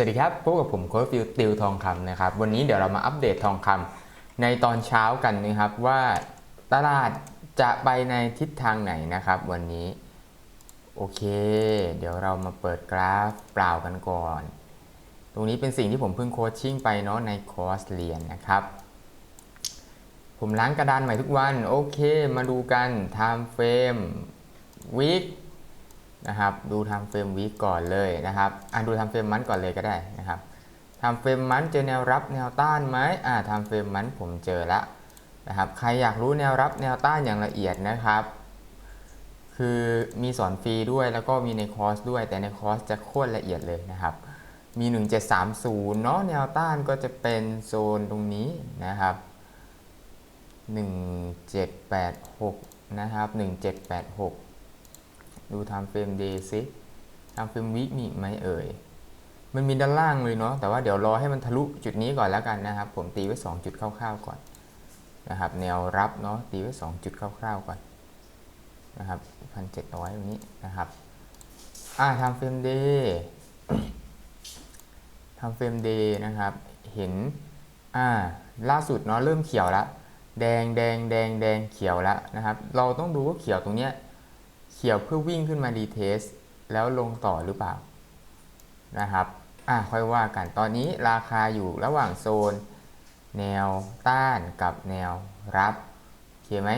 วัสดีครับพบกับผมโค้ชฟิวติวทองคำนะครับ วันนี้เดี๋ยวเรามาอัปเดตทองคำในตอนเช้ากันนะครับว่าตลาดจะไปในทิศทางไหนนะครับ วันนี้ โอเค เดี๋ยวเรามาเปิดกราฟเปล่ากันก่อน ตรงนี้เป็นสิ่งที่ผมเพิ่งโคชชิ่งไปเนาะในคอร์สเรียนนะครับ ผมล้างกระดานใหม่ทุกวัน โอเค มาดูกัน time frame week นะครับดู time frame week ก่อนเลยนะครับอะดู time frame month ก่อนเลยก็ได้นะครับ time frame month เจอแนวรับแนวต้านไหมอ่า time frame month ผมเจอละนะครับใครอยากรู้แนวรับแนวต้านอย่างละเอียดนะครับ คือมีสอนฟรีด้วยแล้วก็มีในคอร์สด้วย แต่ในคอร์สจะโคตรละเอียดเลยนะครับ มี 1730เนาะแนวต้านก็จะเป็นโซนตรงนี้นะครับ 1786 นะครับ 1786 ดู time frame day ซิ time frame week มีไหมเอ่ย มันมีด้านล่างเลยเนาะแต่ว่าเดี๋ยวรอให้มันทะลุจุดนี้ก่อนแล้วกันนะครับ ผมตีไว้ 2 จุดคร่าวๆก่อนนะครับ แนวรับเนาะตีไว้ 2 จุดคร่าวๆก่อนนะครับ1,700ตรงนี้นะครับอ่า time frame day ทำเฟรมเดย์นะครับ เห็นอ่าล่าสุดเนาะเริ่มเขียวล้วแดงแดงแดงแดงเขียวล้วนะครับ เราต้องดูว่าเขียวตรงเนี้ย เขียวเพื่อวิ่งขึ้นมาดีเทสแล้วลงต่อหรือเปล่านะครับอ่าค่อยว่ากันตอนนี้ราคาอยู่ระหว่างโซน แนวต้านกับแนวรับโอเคไหม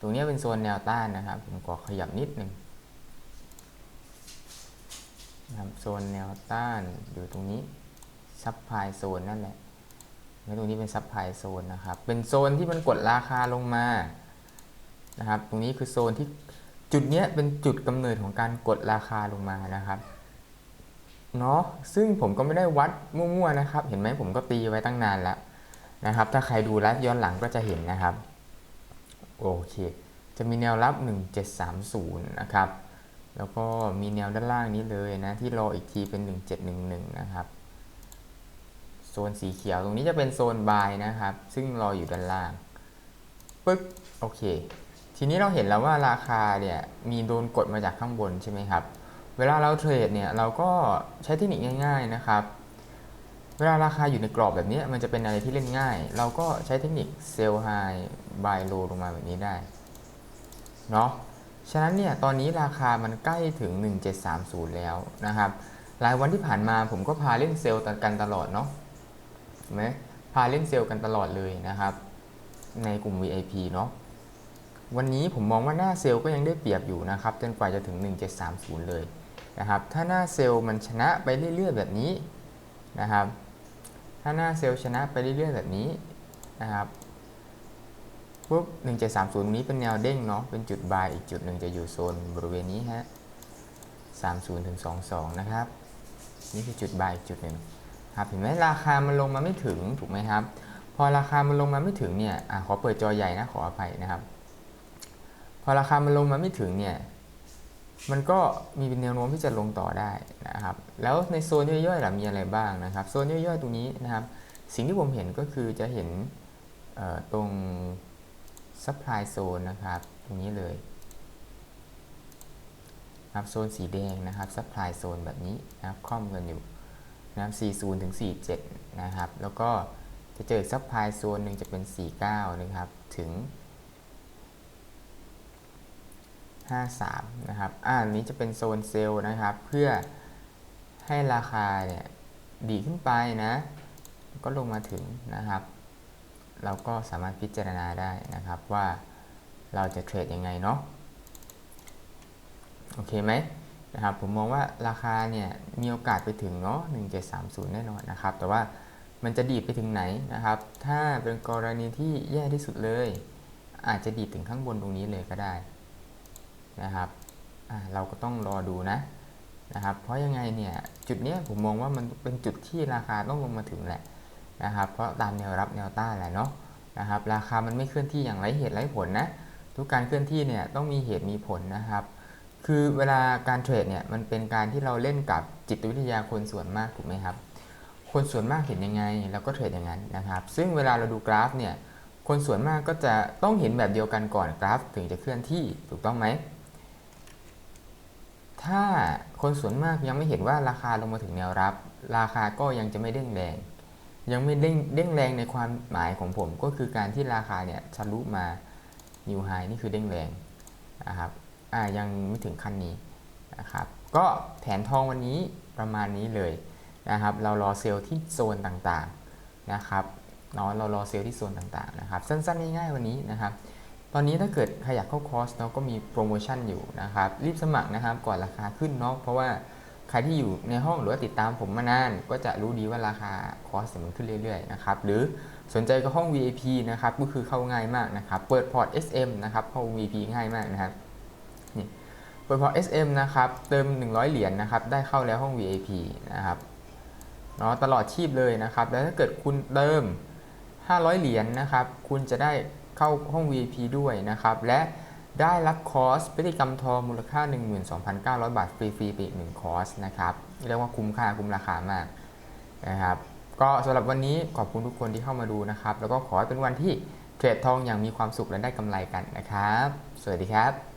ตรงนี้เป็นโซนแนวต้านนะครับ ผมขอขยับนิดหนึ่งนะครับโซนแนวต้านอยู่ตรงนี้ซับพลายโซนนั่นแหละแล้วตรงนี้เป็นซับพลายโซนนะครับ เป็นโซนที่มันกดราคาลงมานะครับ ตรงนี้คือโซนที่ จุดเนี้ยเป็นจุดกำเนิดของการกดราคาลงมานะครับเนาะซึ่งผมก็ไม่ได้วัดมั่วๆนะครับ เห็นไหมผมก็ตีไว้ตั้งนานแล้วนะครับ ถ้าใครดูไลฟ์ย้อนหลังก็จะเห็นนะครับโอเค จะมีแนวรับ 1730 นะครับ แล้วก็มีแนวด้านล่างนี้เลยนะที่รออีกทีเป็น 1711 นะครับ โซนสีเขียวตรงนี้จะเป็นโซนบายนะครับ ซึ่งรออยู่ด้านล่างปึ๊บโอเค ทีนี้เราเห็นแล้วว่าราคาเนี่ยมีโดนกดมาจากข้างบนใช่ไหมครับ เวลาเราเทรดเนี่ยเราก็ใช้เทคนิคง่าย ๆนะครับ เวลาราคาอยู่ในกรอบแบบนี้มันจะเป็นอะไรที่เล่นง่าย เราก็ใช้เทคนิคเซลล์ไฮบายโลลงมาแบบนี้ได้เนาะฉะนั้นเนี่ยตอนนี้ราคามันใกล้ถึง 1730 แล้วนะครับรายวันที่ผ่านมาผมก็พาเล่นเซลล์กันตลอดเนาะไหมพาเล่นเซลล์กันตลอดเลยนะครับ ในกลุ่ม VIP เนาะ วันนี้ผมมองว่าหน้าเซลล์ก็ยังได้เปรียบอยู่นะครับจนกว่าจะถึง 1730 เลยนะครับถ้าหน้าเซลล์มันชนะไปเรื่อยๆแบบนี้นะครับถ้าหน้าเซลล์ชนะไปเรื่อยๆแบบนี้นะครับปุ๊บ1730ตรงนี้เป็นแนวเด้งเนาะเป็นจุดบายอีกจุดหนึ่งจะอยู่โซนบริเวณนี้ฮะ30ถึง22 นะครับ นี่คือจุดบายอีกจุดหนึ่งครับเห็นไหมราคามันลงมาไม่ถึงถูกไหมครับ พอราคามันลงมาไม่ถึงเนี่ยอขอเปิดจอใหญ่นะขออภัยนะครับ พอราคามันลงมาไม่ถึงเนี่ยมันก็มีแนวโน้มที่จะลงต่อได้นะครับ แล้วในโซนย่อยๆล่ะมีอะไรบ้างนะครับ โซนย่อยๆตรงนี้นะครับ สิ่งที่ผมเห็นก็คือจะเห็นตรง supply zone นะครับ ตรงนี้เลยนะครับโซนสีแดงนะครับ supply zone แบบนี้นะครับคล่อมกันอยู่นะครับ40ถึง47 นะครับ แล้วก็จะเจอ supply zone หนึ่งจะเป็น 49 นะครับ ถึง 53นะครับอ่านี้จะเป็นโซนเซลล์นะครับ เพื่อให้ราคาเนี่ยดีขึ้นไปนะ ก็ลงมาถึงนะครับ เราก็สามารถพิจารณาได้นะครับว่าเราจะเทรดยังไงเนาะโอเคไหมนะครับผมมองว่าราคาเนี่ยมีโอกาสไปถึงเนาะ1730 แน่นอนนะครับ แต่ว่ามันจะดีดไปถึงไหนนะครับ ถ้าเป็นกรณีที่แย่ที่สุดเลย อาจจะดีดถึงข้างบนตรงนี้เลยก็ได้ นะครับเราก็ต้องรอดูนะนะครับ เพราะยังไงเนี่ยจุดนี้ผมมองว่ามันเป็นจุดที่ราคาต้องลงมาถึงแหละนะครับ เพราะตามแนวรับแนวต้านแหละเนาะนะครับ ราคามันไม่เคลื่อนที่อย่างไรเหตุไรผลนะทุกการเคลื่อนที่เนี่ยต้องมีเหตุมีผลนะครับ คือเวลาการเทรดเนี่ยมันเป็นการที่เราเล่นกับจิตวิทยาคนส่วนมากถูกไหมครับ คนส่วนมากเห็นยังไงเราก็เทรดอย่างนั้นนะครับ ซึ่งเวลาเราดูกราฟเนี่ยคนส่วนมากก็จะต้องเห็นแบบเดียวกันก่อนกราฟ ถึงจะเคลื่อนที่ถูกต้องไหม ถ้าคนส่วนมากยังไม่เห็นว่าราคาลงมาถึงแนวรับ ราคาก็ยังจะไม่เด้งแรง ยังไม่เด้งเด้งแรงในความหมายของผมก็คือการที่ราคาเนี่ยทะลุมานิวไฮนี่คือเด้งแรงนะครับอ่ายังไม่ถึงขั้นนี้นะครับก็แผนทองวันนี้ประมาณนี้เลยนะครับเรารอเซลล์ที่โซนต่างๆนะครับเนาะเรารอเซลล์ที่โซนต่างๆนะครับ สั้นๆง่ายๆวันนี้นะครับ ตอนนี้ถ้าเกิดใครอยากเข้าคอร์สเนาะก็มีโปรโมชั่นอยู่นะครับ รีบสมัครนะครับก่อนราคาขึ้นเนาะเพราะว่าใครที่อยู่ในห้องหรือว่าติดตามผมมานาน ก็จะรู้ดีว่าราคาคอร์สมันขึ้นเรื่อยๆนะครับหรือสนใจก็ห้อง VIP นะครับก็คือเข้าง่ายมากนะครับเปิดพอร์ต SM นะครับเข้า VIP ง่ายมากนะครับนี่เปิดพอร์ต SM นะครับเติม 100 เหรียญนะครับได้เข้าแล้วห้อง VIP นะครับเนาะตลอดชีพเลยนะครับแล้วถ้าเกิดคุณเติม 500 เหรียญนะครับคุณจะได้ เข้าห้อง VIP ด้วยนะครับ และได้รับคอร์สพฤติกรรมทองมูลค่า 12,900 บาท ฟรีๆไปอีกหนึ่งคอร์สนะครับ เรียกว่าคุ้มค่าคุ้มราคามากนะครับ ก็สำหรับวันนี้ขอบคุณทุกคนที่เข้ามาดูนะครับ แล้วก็ขอให้เป็นวันที่เทรดทองอย่างมีความสุขและได้กำไรกันนะครับ สวัสดีครับ